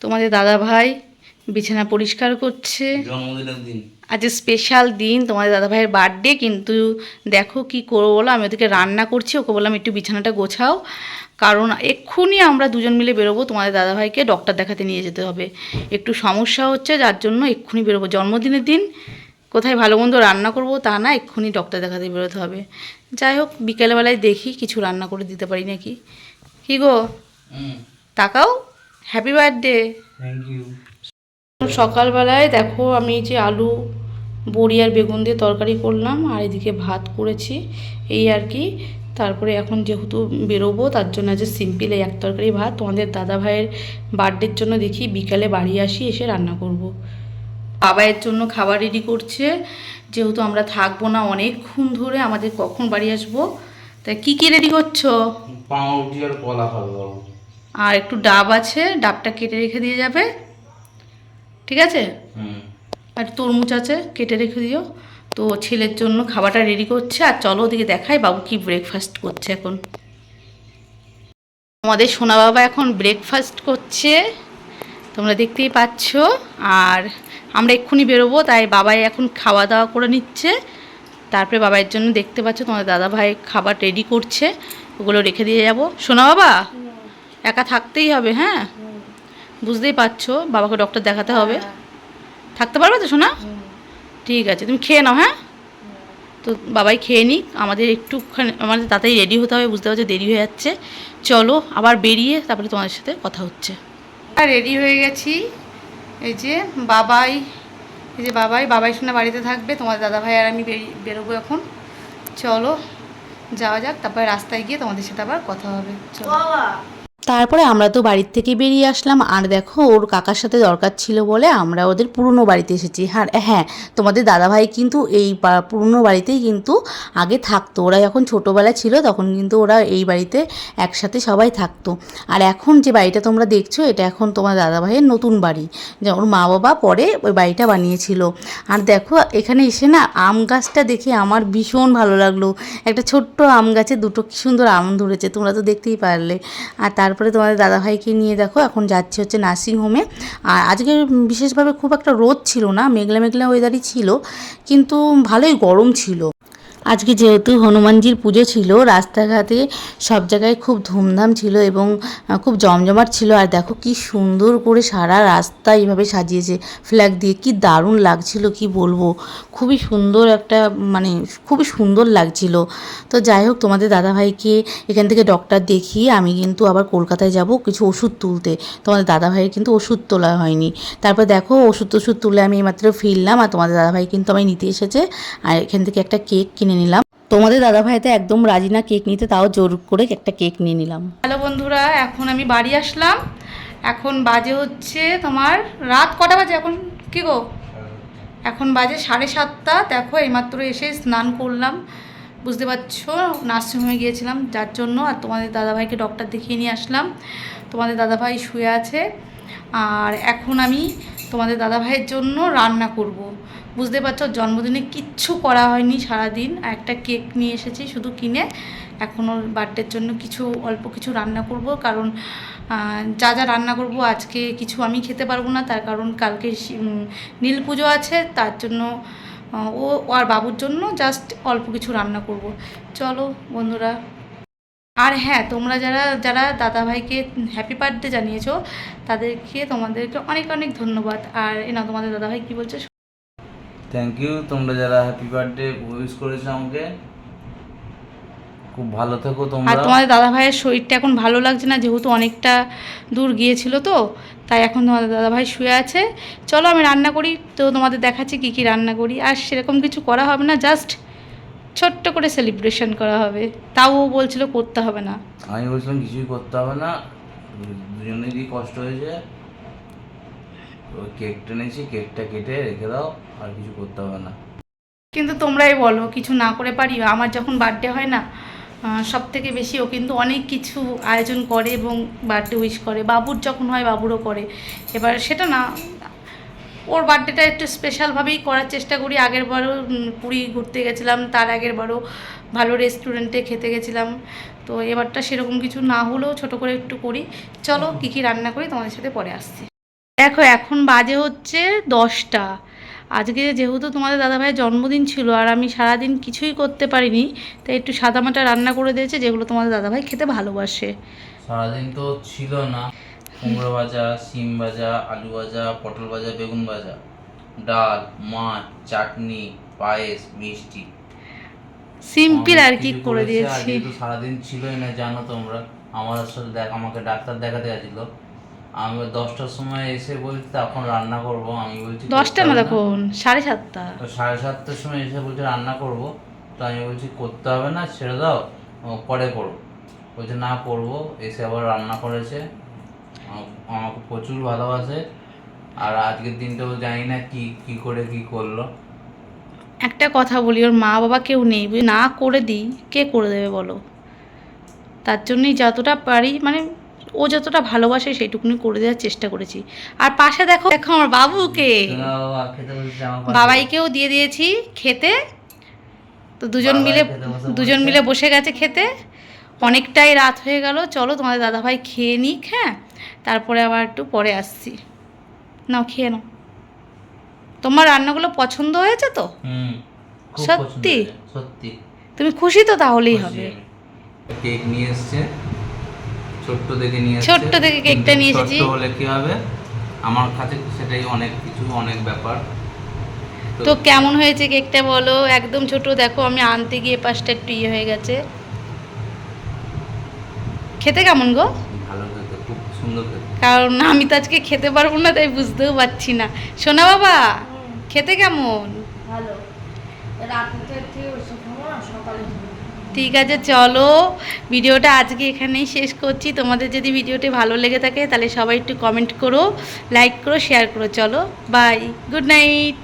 তোমাদের দাদা ভাই বিছানা পরিষ্কার করছে। আজ স্পেশাল দিন তোমাদের দাদা ভাইয়ের বার্থডে কিন্তু দেখো কি করব বলো? আমি ওদেরকে রান্না করছি ওকে বললাম একটু বিছানাটা গোছাও। কারণ এক্ষুনি আমরা দুজন মিলে বেরোবো তোমাদের দাদা ভাইকে ডক্টর দেখাতে নিয়ে যেতে হবে। একটু সমস্যা হচ্ছে যার জন্য এক্ষুনি বেরোবো। জন্মদিনের দিন কোথায় ভালো মন্দ রান্না করব তা না এক্ষুনি ডক্টর দেখাতে বেরোতে হবে। যাই হোক বিকেলবেলায় দেখি কিছু রান্না করে দিতে পারি নাকি? কি গো? তাকাও। হ্যাপি বার্থডে সকালবেলায় দেখো আমি যে আলু বড়ি আর বেগুন দিয়ে তরকারি করলাম আর এদিকে ভাত করেছি এই আর কি। তারপরে এখন যেহেতু বেরোবো তার জন্য আজ সিম্পল এই এক তরকারি ভাত। তোমাদের দাদা ভাইয়ের বার্থডের জন্য দেখি বিকালে বাড়ি আসি এসে রান্না করব। বাবাইয়ের জন্য খাবার রেডি করছে। যেহেতু আমরা থাকব না অনেকক্ষণ ধরে আমাদের কখন বাড়ি আসব? তাই কী কী রেডি করছ? পাউরুটি আর কলা খাবে। আর একটু ডাব আছে ডাবটা কেটে রেখে দিয়ে যাবে। ঠিক আছে? আর তরমুজ আছে কেটে রেখে দিও। তো ছেলের জন্য খাবারটা রেডি করছে। আর চলো ওদিকে দেখাই বাবু কি ব্রেকফাস্ট করছে এখন। আমাদের সোনা বাবা এখন ব্রেকফাস্ট করছে। তোমরা দেখতেই পাচ্ছ। আর আমরা এক্ষুনি বেরোবো তাই বাবাই এখন খাওয়া দাওয়া করে নিচ্ছে। তারপরে বাবাইয়ের জন্য দেখতে পাচ্ছ তোমাদের দাদা ভাই খাবার রেডি করছে। ওগুলো রেখে দিয়ে যাব। সোনা বাবা? একা থাকতেই হবে হ্যাঁ? বুঝতেই পারছ বাবাকে ডক্টর দেখাতে হবে। থাকতে পারবে তো সোনা? ঠিক আছে তুমি খেয়ে নাও হ্যাঁ? তো বাবাই খেয়ে নিক আমাদের একটুখানি আমাদের তাড়াতাড়ি রেডি হতে হবে বুঝতে পারছ দেরি হয়ে যাচ্ছে। চলো আবার বেরিয়ে তারপরে তোমাদের সাথে কথা হচ্ছে। রেডি হয়ে গেছি। এই যে বাবাই এই যে বাবাই বাবাই শোনা বাড়িতে থাকবে তোমার দাদা ভাই আর আমি বেরিয়ে বেরোবো এখন। চলো যাওয়া যাক তারপরে রাস্তায় গিয়ে তোমাদের সাথে আবার কথা হবে। চলো। তারপরে আমরা তো বাড়ির থেকে বেরিয়ে আসলাম। আর দেখো, ওর কাকার সাথে দরকার ছিল বলে আমরা ওদের পুরনো বাড়িতে এসেছি। হ্যাঁ হ্যাঁ তোমাদের দাদাভাই কিন্তু এই পুরনো বাড়িতেই কিন্তু আগে থাকতো। ওরা যখন ছোটোবেলা ছিল তখন কিন্তু ওরা এই বাড়িতে একসাথে সবাই থাকতো। আর এখন যে বাড়িটা তোমরা দেখছ, এটা এখন তোমার দাদাভাইয়ের নতুন বাড়ি। ওর মা বাবা পরে ওই বাড়িটা বানিয়েছিল। আর দেখো, এখানে এসে না আম গাছটা দেখে আমার ভীষণ ভালো লাগল। একটা ছোট্ট আম গাছে দুটো কি সুন্দর আম ধরেছে, তোমরা তো দেখতেই পারলে। আর তারপরে তোমাদের দাদাভাইকে নিয়ে দেখো, এখন যাচ্ছে হচ্ছে নার্সিংহোমে আর আজকে বিশেষভাবে খুব একটা রোদ ছিল না, মেঘলা মেঘলা ওয়েদারই ছিল, কিন্তু ভালোই গরম ছিল। আজকে যেহেতু হনুমানজির পুজো ছিল, রাস্তাঘাটে সব জায়গায় খুব ধুমধাম ছিল এবং খুব জমজমাট ছিল। আর দেখো কি সুন্দর করে সারা রাস্তা এইভাবে সাজিয়েছে। ফ্ল্যাগ দিয়ে কি দারুণ লাগছিল, কি বলব? খুবই সুন্দর একটা মানে খুবই সুন্দর লাগছিল। তো যাই হোক, তোমাদের দাদাভাইকে এখান থেকে ডক্টর দেখিয়ে আমি কিন্তু আবার কলকাতায় যাব কিছু ওষুধ তুলতে। তোমাদের দাদাভাইয়ের কিন্তু ওষুধ তোলা হয়নি। তারপর দেখো ওষুধ টষুধ তুলে আমি এইমাত্র ফিরলাম আর তোমাদের দাদাভাই কিন্তু আমায় নিতে এসেছে। আর এখান থেকে একটা কেক কিনে নিলাম। তোমাদের দাদাভাই তো একদম রাজি না কেক নিতে, তাও জোর করে একটা কেক নিয়ে নিলাম। হ্যালো বন্ধুরা, এখন আমি বাড়ি আসলাম। এখন বাজে হচ্ছে তোমার রাত কটা বাজে এখন? কি গো? এখন বাজে সাড়ে সাতটা। দেখো, এইমাত্র এসে স্নান করলাম। বুঝতে পারছ? নার্সিংহোমে গিয়েছিলাম, যার জন্য আর তোমাদের দাদাভাইকে ডক্টর দেখিয়ে নিয়ে আসলাম। তোমাদের দাদাভাই শুয়ে আছে। আর এখন আমি তোমাদের দাদাভাইয়ের জন্য রান্না করব। বুঝতে পারছ? জন্মদিনে কিচ্ছু করা হয়নি সারাদিন। একটা কেক নিয়ে এসেছি শুধু কিনে। এখন ওর বার্থডের জন্য কিছু, অল্প কিছু রান্না করব। কারণ যা যা রান্না করব আজকে কিছু আমি খেতে পারব না। তার কারণ কালকে নীল পুজো আছে। তার জন্য ও আর বাবুর জন্য জাস্ট অল্প কিছু রান্না করব। চলো বন্ধুরা আর হ্যাঁ তোমরা যারা যারা দাদাভাইকে হ্যাপি বার্থডে জানিয়েছো তাদেরকে তোমাদেরকে অনেক অনেক ধন্যবাদ। আর এ না তোমাদের দাদাভাই কি বলছে? থ্যাংক ইউ তোমরা যারা হ্যাপি বার্থডে উইশ করেছ আমাকে খুব ভালো থেকো তোমরা। আর তোমাদের দাদা ভাইয়ের শরীরটা এখন ভালো লাগছে না যেহেতু অনেকটা দূর গিয়েছিল তো তাই এখন তোমাদের দাদা ভাই শুয়ে আছে। চলো আমি রান্না করি তো তোমাদের দেখাচ্ছি কী কী রান্না করি। আর সেরকম কিছু করা হবে না জাস্ট ছোট্ট করে সেলিব্রেশন করা হবে। তাও ও বলছিল করতে হবে না। আমি বলছিলাম কিছুই করতে হবে না। দুজনেরই কষ্ট হয়েছে। ওই কেক টেনেছি কেকটা কেটে রেখে দাও আর কিছু করতে হবে না। কিন্তু তোমরাই বলো কিছু না করে পারি আমার যখন বার্থডে হয় না সব থেকে বেশি ও কিন্তু অনেক কিছু আয়োজন করে এবং বার্থডে উইশ করে। বাবুর যখন হয় বাবুরও করে। এবার সেটা না ওর বার্থডেটা একটু স্পেশালভাবেই করার চেষ্টা করি। আগের বারও পুরী ঘুরতে গেছিলাম, তার আগের বারও ভালো রেস্টুরেন্টে খেতে গেছিলাম। তো এবারটা সেরকম কিছু না হলেও ছোট করে একটু করি। চলো, কী কী রান্না করি তোমাদের সাথে পরে আসছি। দেখো, এখন বাজে হচ্ছে দশটা। আজকে যেহেতু তোমাদের দাদাভাইয়ের জন্মদিন ছিল আর আমি সারাদিন কিছুই করতে পারিনি, তাই একটু সাদামাটা রান্না করে দিয়েছে, যেগুলো তোমাদের দাদাভাই খেতে ভালোবাসে। সারাদিন তো ছিল না। কুমড়ো ভাজা সিম ভাজা আলু ভাজা পটল ভাজা বেগুন ভাজা ডাল মাছ চাটনি পায়েস মিষ্টি। সিম্পল আর কি করে দিয়েছি। তো সারাদিন ছিলই না জানো তোমরা। আমার সাথে দেখ আমাকে ডাক্তার দেখাতে গেছিল। আমি দশটার সময় এসে বলছি তখন রান্না করব। আমি বলছি দশটা না। করতে দেখুন সাড়ে সাতটা? তো সাড়ে সাতটার সময় এসে বলছে রান্না করব। তো আমি বলছি করতে হবে না ছেড়ে দাও পরে করব। বলছে না করব। এসে আবার রান্না করেছে। আমাকে প্রচুর ভালোবাসে। আর আজকের দিনটাও জানি না কি কি করে কি করল। একটা কথা বলি ওর মা বাবা কেউ নেই বুঝি না করে দিই কে করে দেবে বলো? তার জন্যই যতটা পারি মানে ও যতটা ভালোবাসে সেইটুকুনি করে দেওয়ার চেষ্টা করেছি। আর পাশে দেখো দেখো আমার বাবুকে। বাবাইকেও দিয়ে দিয়েছি খেতে। তো দুজন মিলে দুজন মিলে বসে গেছে খেতে। অনেকটাই রাত হয়ে গেল। চলো তোমাদের দাদাভাই খেয়ে নিক হ্যাঁ? তারপরে আবার একটু পরে আসছি। নাও খেয়ে নাও। তোমার রান্নাগুলো পছন্দ হয়েছে তো? সত্যি? সত্যি। তুমি খুশি তো তাহলেই হবে। কেক নিয়ে এসছে ছোট্ট দেখে নিয়ে ছোট্ট দেখে কেকটা নিয়ে এসেছি। ছোট্ট হলে কি হবে? আমার কাছে সেটাই অনেক কিছু অনেক ব্যাপার। তো তো কেমন হয়েছে কেকটা বলো? একদম ছোট দেখো আমি আনতে গিয়ে পাশটা একটু ইয়ে হয়ে গেছে। খেতে কেমন গো ভালো খেতে খুব সুন্দর খেতে কারণ আমি তো আজকে খেতে পারব না তাই বুঝতেও পারছি না। সোনা বাবা খেতে কেমন। ঠিক আছে চলো। ভিডিওটা আজকে এখানেই শেষ করছি। তোমাদের যদি ভিডিওটি ভালো লেগে থাকে তাহলে সবাই একটু কমেন্ট করো লাইক করো শেয়ার করো। চলো বাই গুড নাইট